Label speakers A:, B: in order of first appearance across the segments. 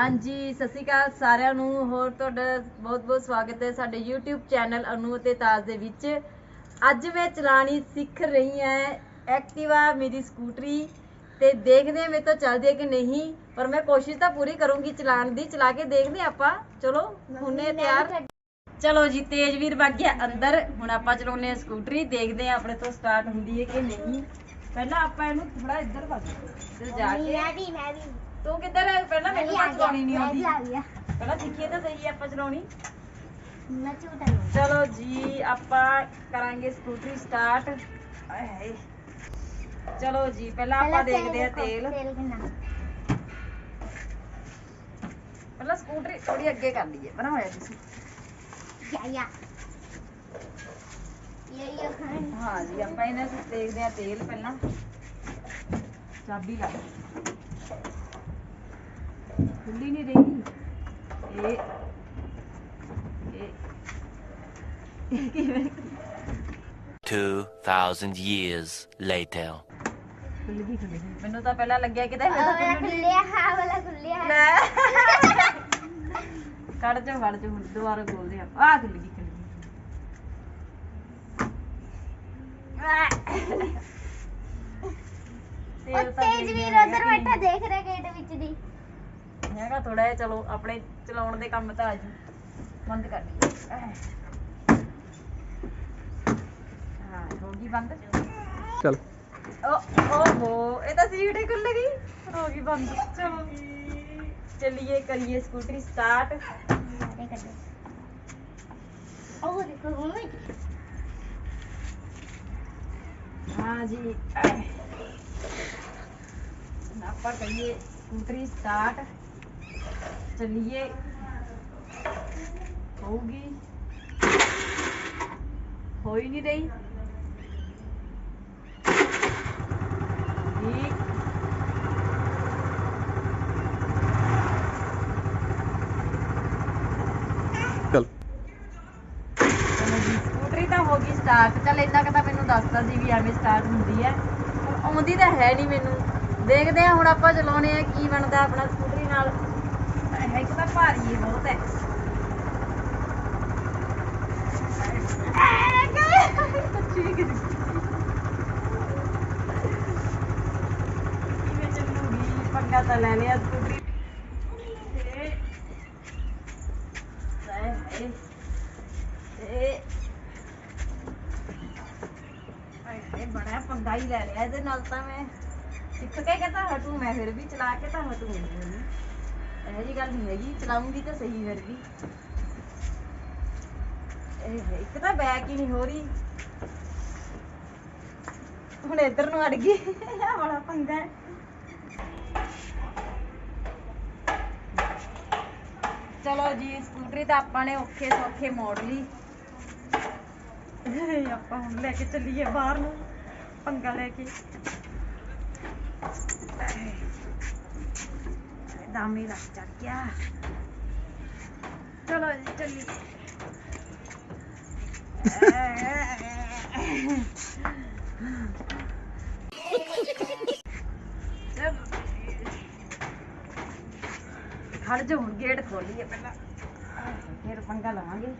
A: ਹਾਂਜੀ ਸਤਿ ਸ਼੍ਰੀ ਅਕਾਲ ਸਾਰਿਆਂ ਨੂੰ। ਹੋਰ ਤੁਹਾਡਾ ਬਹੁਤ-ਬਹੁਤ ਸਵਾਗਤ ਹੈ ਸਾਡੇ YouTube ਚੈਨਲ ਅਨੂ ਅਤੇ ਤਾਜ ਦੇ ਵਿੱਚ। ਅੱਜ ਮੈਂ ਚਲਾਣੀ ਸਿੱਖ ਰਹੀ ਹਾਂ ਐਕਟਿਵਾ ਮੇਰੀ ਸਕੂਟਰੀ ਤੇ ਦੇਖਦੇ ਹਾਂ ਮੇਰੇ ਤੋਂ ਚੱਲਦੀ ਹੈ ਕਿ ਨਹੀਂ। ਪਰ ਮੈਂ ਕੋਸ਼ਿਸ਼ ਤਾਂ ਪੂਰੀ ਕਰੂੰਗੀ ਚਲਾਉਣ ਦੀ ਚਲਾ ਕੇ ਦੇਖਦੇ ਹਾਂ ਆਪਾਂ। ਚਲੋ ਹੁਣੇ ਤਿਆਰ। ਚਲੋ ਜੀ ਤੇਜਵੀਰ ਵਗ ਗਿਆ ਅੰਦਰ। ਹੁਣ ਆਪਾਂ ਚਲਾਉਨੇ ਆ ਸਕੂਟਰੀ ਦੇਖਦੇ ਆ ਆਪਣੇ ਤੋਂ ਸਟਾਰਟ ਹੁੰਦੀ ਹੈ ਕਿ ਨਹੀਂ। ਪਹਿਲਾਂ ਆਪਾਂ ਇਹਨੂੰ ਥੋੜਾ ਇੱਧਰ ਇੱਧਰ ਜਾ ਕੇ
B: ਮੈਂ ਵੀ ਮੈਂ ਵੀ।
A: ਤੂੰ ਕਿੱਧਰ ਹੈ ਪਹਿਲਾਂ ਮੈਨੂੰ ਤਾਂ ਚਲਾਉਣੀ ਨਹੀਂ ਆਉਂਦੀ
B: ਆ ਗਿਆ
A: ਪਹਿਲਾਂ ਸਿੱਖੀਏ ਤਾਂ ਸਹੀ ਆਪਾਂ ਚਲਾਉਣੀ
B: ਮੈਂ ਝੂਟਾ ਨਹੀਂ
A: ਚਲੋ ਜੀ ਆਪਾਂ ਕਰਾਂਗੇ ਸਕੂਟਰੀ ਸਟਾਰਟ ਆਏ ਹਾਏ ਚਲੋ ਜੀ ਪਹਿਲਾਂ ਆਪਾਂ ਦੇਖਦੇ ਆ ਤੇਲ
B: ਤੇਲ ਕਿੰਨਾ
A: ਪਹਿਲਾਂ ਸਕੂਟਰੀ ਥੋੜੀ ਅੱਗੇ ਕਰ ਲਈਏ ਬਣਾ ਹੋਇਆ ਤੁਸੀਂ
B: ਯਾ ਯਾ ਇਹ ਇਹ ਖਾਣ
A: ਹਾਂ ਜੀ ਆਪਾਂ ਇਹਨਾਂ ਨੂੰ ਦੇਖਦੇ ਆ ਤੇਲ ਪਹਿਲਾਂ ਚਾਬੀ ਲਾ ਖੁੱਲੀ ਨਹੀਂ ਰਹੀ। ਇਹ ਇਹ ਕਿਵੇਂ?
C: 2,000 years later.
A: ਖੁੱਲ ਗਈ ਖੁੱਲ ਗਈ। ਮੈਨੂੰ ਤਾਂ ਪਹਿਲਾਂ ਲੱਗਿਆ ਕਿਤੇ ਮੈਂ ਤਾਂ
B: ਵਾਲਾ
A: ਖੁੱਲਣੀ
B: ਖੁੱਲਿਆ ਹਾਂ ਵਾਲਾ ਖੁੱਲਿਆ
A: ਲੈ। ਕੱਢ ਜਾ ਫੜ ਜਾ ਹੁਣ ਦੁਬਾਰਾ ਖੋਲਦੇ ਆ। ਆ ਖੁੱਲ ਗਈ ਖੁੱਲ ਗਈ।
B: ਉਹ ਤੇਜ ਵੀਰ ਉਧਰ ਬੈਠਾ ਦੇਖ ਰਿਹਾ ਗੇਟ ਵਿੱਚ ਦੀ।
A: ਹੈਗਾ ਥੋੜਾ ਜਿਹਾ ਚਲੋ ਆਪਣੇ ਚਲਾਉਣ ਦੇ ਕੰਮ ਤਾਂ ਆਜੂ ਬੰਦ ਕਰ ਦਈਏ। ਹਾਂ ਹੋ ਗਈ ਬੰਦ?
D: ਚੱਲ।
A: ਓ ਓਹੋ ਇਹ ਤਾਂ ਸੀਟ ਹੀ ਖੁੱਲ ਗਈ। ਹੋ ਗਈ ਬੰਦ। ਚਲੋ ਚਲਿਏ ਕਰੀਏ ਸਕੂਟਰੀ ਸਟਾਰਟ
B: ਉਹ ਦੇਖੋ
A: ਹੁਣ ਆਪਾਂ ਕਰੀਏ ਸਕੂਟਰੀ ਸਟਾਰਟ ਚਲਿਏ ਹੋਊਗੀ ਹੀ ਨਹੀਂ ਰਹੀ। ਠੀਕ।
D: ਚੱਲ।
A: ਚਲੋ ਜੀ ਸਕੂਟਰੀ ਤਾਂ ਹੋ ਗਈ ਸਟਾਰਟ ਚੱਲ ਇੰਨਾ ਕੁ ਤਾਂ ਮੈਨੂੰ ਦੱਸਦਾ ਸੀ ਵੀ ਐਵੇਂ ਸਟਾਰਟ ਹੁੰਦੀ ਹੈ। ਹੁਣ ਆਉਂਦੀ ਤਾਂ ਹੈ ਨਹੀਂ ਮੈਨੂੰ। ਦੇਖਦੇ ਆ ਹੁਣ ਆਪਾਂ ਚਲਾਉਣੇ ਆ ਕੀ ਬਣਦਾ ਆਪਣਾ ਸਕੂਟਰੀ ਨਾਲ। ਹੈ ਇੱਕ ਤਾਂ ਭਾਰੀ ਹੈ ਬਹੁਤ ਹੈ ਠੀਕ ਹੈ ਕਿਵੇਂ ਚੱਲੂਗੀ ਪੰਗਾ ਤਾਂ ਲੈ ਲਿਆ ਸਕੂਟਰੀ ਤੇ ਹਾਏ ਹਾਏ ਤੇ ਹਾਏ ਹਾਏ ਬੜਾ ਪੰਗਾ ਹੀ ਲੈ ਲਿਆ ਇਹਦੇ ਇਹ ਜੀ ਗੱਲ ਨਹੀਂ ਹੈਗੀ, ਚਲਾਉਂਗੀ ਤਾਂ ਸਹੀ ਫਿਰ ਵੀ। ਇਹ ਇੱਕ ਤਾਂ ਬੈਕ ਹੀ ਨਹੀਂ ਹੋ ਰਹੀ। ਹੁਣ ਇੱਧਰ ਨੂੰ ਅੜ ਗਈ। ਆਹ ਬੜਾ ਪੰਗਾ ਹੈ। ਚਲੋ ਜੀ, ਸਕੂਟਰੀ ਤਾਂ ਆਪਾਂ ਨੇ ਔਖੇ ਸੌਖੇ ਮੋੜ ਲਈ। ਆਪਾਂ ਹੁਣ ਲੈ ਕੇ ਚੱਲੀਏ ਬਾਹਰ ਨੂੰ, ਪੰਗਾ ਲੈ ਕੇ। ਦਾਮੀ ਲੱਗ ਚੱਕ ਗਿਆ ਚਲੋ ਜੀ ਚੱਲੀਏ ਖੜ ਜਾ ਹੁਣ ਗੇਟ ਖੋਲੀਏ ਪਹਿਲਾਂ ਫਿਰ ਪੰਗਾ ਲਵਾਂਗੇ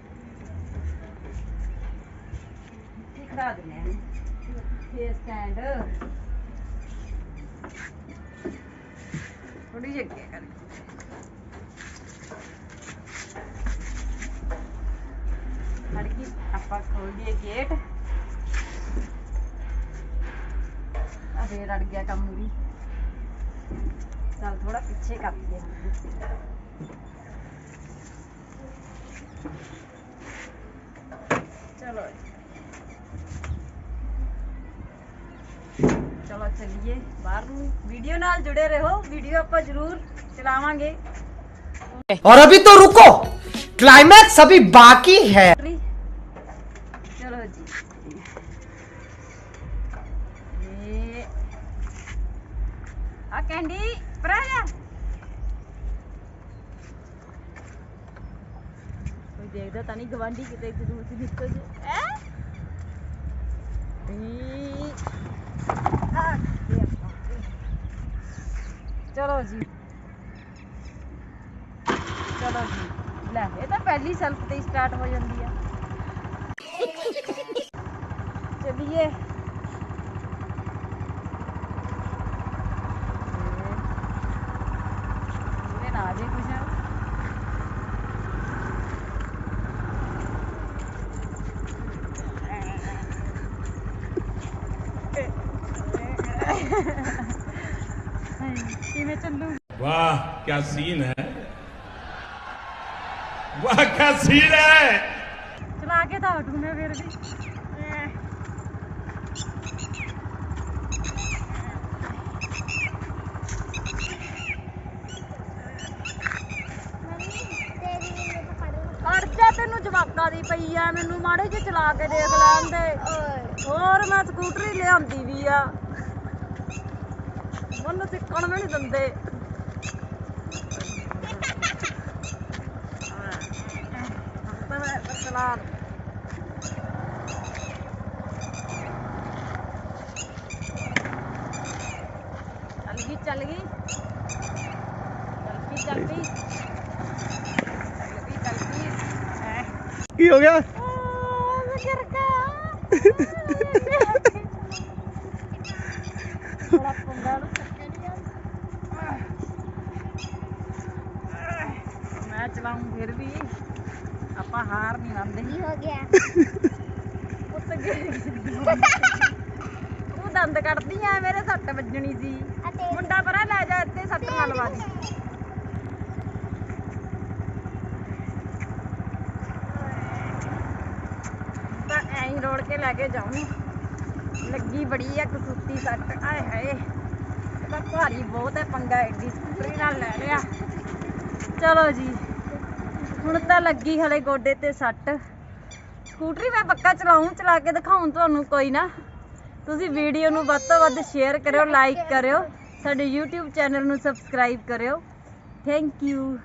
A: ਇੱਥੇ ਖੜਾ ਦਿੰਦੇ ਆ ਫੇਰ ਸਟੈਂਡ ਥੋੜੀ ਜਿਹੀ ਅੱਗੇ ਕਰ ਖੜ ਆਪਾਂ ਖੋਲ ਦਈਏ ਗੇਟ ਆ ਫੇਰ ਅੜ ਗਿਆ ਕੰਮ ਵੀ। ਚੱਲ ਥੋੜਾ ਪਿੱਛੇ ਕਰ ਦਈਏ ਚੱਲੀਏ ਬਾਹਰ ਨੂੰ ਵੀਡੀਓ ਨਾਲ ਜੁੜੇ ਰਹੋ ਵੀਡੀਓ ਆਪਾਂ ਜ਼ਰੂਰ ਚਲਾਵਾਂਗੇ
D: और अभी तो रुको क्लाइमैक्स अभी बाकी है
A: ਚਲੋ ਜੀ ਇਹ ਆ ਕੈਂਡੀ ਪਰਾ ਜਾ ਕੋਈ ਦੇਖਦਾ ਤਾਂ ਨਹੀਂ ਗਵਾਂਢੀ ਕਿਤੇ ਜ਼ਰੂਰ ਸੀ ਨਿਕਲ ਜੇ ਚਲੋ ਜੀ। ਚਲੋ ਜੀ। ਲੈ, ਇਹ ਤਾਂ ਪਹਿਲੀ ਸੈਲਫ ਤੇ ਸਟਾਰਟ ਹੋ ਜਾਂਦੀ ਆ। ਚਲਿਏ। ਇਹ ਨਾ ਆ ਜੇ ਕੁਛ ਕਿਵੇਂ ਚੱਲੂ? ਵਾਹ ਕੀ ਸੀਨ ਹੈ ਤੈਨੂੰ ਜਵਾਕਾਂ ਦੀ ਪਈ ਆ ਮੈਨੂੰ ਮਾੜੇ ਜਿਹੇ ਚਲਾ ਕੇ ਦੇਖ ਲੈਣ ਦੇ। ਹੋਰ ਮੈਂ ਸਕੂਟਰੀ ਲਿਆਂਦੀ ਵੀ ਆ। ਮੈਨੂੰ ਸਿੱਖਣ ਵੀ ਨਹੀਂ ਦਿੰਦੇ। ਤਾਂ ਮੈਂ ਚਲਾ ਗਈ। ਚੱਲ ਗਈ ਚੱਲ ਗਈ। ਚੱਲ ਗਈ
D: ਕੀ ਹੋ ਗਿਆ?
A: ਮੈਂ ਗਿਰ ਗਿਆ ਬੜਾ ਪੰਗਾ ਨੂੰ ਚੱਕੇ ਨਹੀਂ ਜਾਂਦਾ ਮੈਂ ਚਲਾਉਂ ਫਿਰ ਵੀ ਆਪਾਂ ਹਾਰ ਨਹੀਂ ਮੰਨਦੇ
B: ਕੀ ਹੋ ਗਿਆ
A: ਉੱਤ ਗਿਰ ਤੂੰ ਦੰਦ ਕੱਢਦੀ ਆ ਮੇਰੇ ਸੱਟ ਵੱਜਣੀ ਸੀ।
B: ਤੇਰੀ
A: ਮੁੰਡਾ ਪਰਾਂ ਲੈ ਜਾ ਇੱਥੇ ਸੱਟ ਨਾ ਲਵਾ ਦੀ। ਤਾਂ ਐਂ ਰੋੜ ਕੇ ਲੈ ਕੇ ਜਾਉਂ ਲੱਗੀ ਬੜੀ ਆ ਕਸੂਤੀ ਸੱਟ ਆਏ ਹਾਏ। ਇਹਦਾ ਭਾਰੀ ਬਹੁਤ ਹੈ ਪੰਗਾ ਐਡੀ ਸਕੂਟਰੀ ਨਾਲ ਲੈ ਲਿਆ। ਚਲੋ ਜੀ ਹੁਣ ਤਾਂ ਲੱਗੀ ਹਲੇ ਗੋਡੇ ਤੇ ਸੱਟ। ਸਕੂਟਰੀ ਮੈਂ ਪੱਕਾ ਚਲਾਉਂ, ਚਲਾ ਕੇ ਦਿਖਾਉਂ ਤੁਹਾਨੂੰ ਕੋਈ ਨਾ। ਤੁਸੀਂ ਵੀਡੀਓ ਨੂੰ ਵੱਧ ਤੋਂ ਵੱਧ ਸ਼ੇਅਰ ਕਰਿਓ ਲਾਈਕ ਕਰਿਓ। ਸਾਡੇ YouTube ਚੈਨਲ ਨੂੰ ਸਬਸਕ੍ਰਾਈਬ ਕਰਿਓ। Thank you